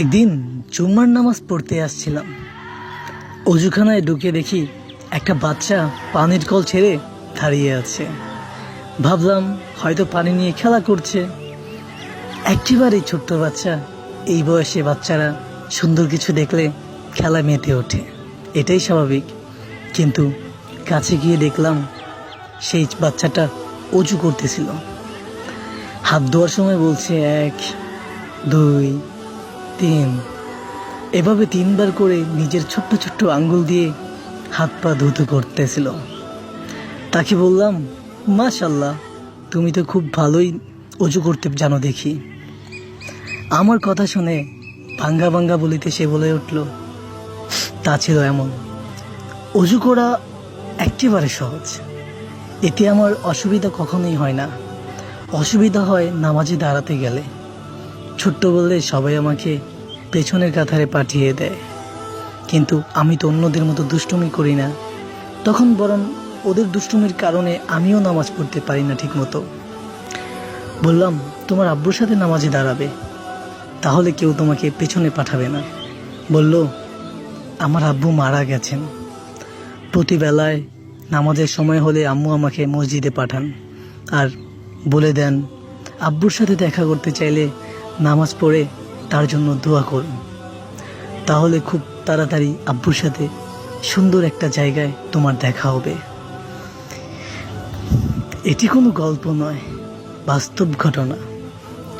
একদিন জুম্মার নামাজ পড়তে আসছিলাম। অজুখানায় ঢুকে দেখি একটা বাচ্চা পানির কল ছেড়ে দাঁড়িয়ে আছে। ভাবলাম হয়তো পানি নিয়ে খেলা করছে। একেবারে ছোট্ট বাচ্চা, এই বয়সে বাচ্চারা সুন্দর কিছু দেখলে খেলা মেতে ওঠে, এটাই স্বাভাবিক। কিন্তু কাছে গিয়ে দেখলাম সেই বাচ্চাটা অজু করতেছিল। হাত ধোয়ার সময় বলছে, এক, দুই তিন। এভাবে তিনবার করে নিজের ছোট্ট ছোট্ট আঙ্গুল দিয়ে হাত পা ধুতে করতেছিল। তাকে বললাম মাশাল্লাহ তুমি তো খুব ভালোই অজু করতে জানো দেখি। আমার কথা শুনে ভাঙ্গা ভাঙ্গা বলিতে সে বলে উঠল, তা ছিল এমন। অজু করা একেবারে সহজ। এতে আমার অসুবিধা কখনোই হয় না। অসুবিধা হয় নামাজে দাঁড়াতে গেলে। ছোট্ট বললে সবাই আমাকে পেছনের কাতারে পাঠিয়ে দেয়। কিন্তু আমি তো অন্যদের মতো দুষ্টুমি করি না। তখন বরং ওদের দুষ্টুমির কারণে আমিও নামাজ পড়তে পারি না ঠিক মতো বললাম, তোমার আব্বুর সাথে নামাজে দাঁড়াবে। তাহলে কেউ তোমাকে পেছনে পাঠাবে না। বলল, আমার আব্বু মারা গেছেন। প্রতিবেলায় নামাজের সময় হলে আম্মু আমাকে মসজিদে পাঠান আর বলে দেন, আব্বুর সাথে দেখা করতে চাইলে নামাজ পড়ে তার জন্য দোয়া করুন। তাহলে খুব তাড়াতাড়ি আব্বুর সাথে সুন্দর একটা জায়গায় তোমার দেখা হবে। এটি কোনো গল্প নয়, বাস্তব ঘটনা।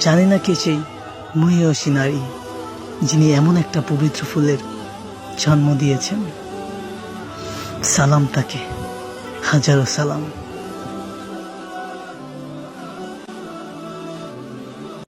জানি না কে সেই মহিয়সী নারী, যিনি এমন একটা পবিত্র ফুলের জন্ম দিয়েছেন। সালাম তাকে, হাজারো সালাম।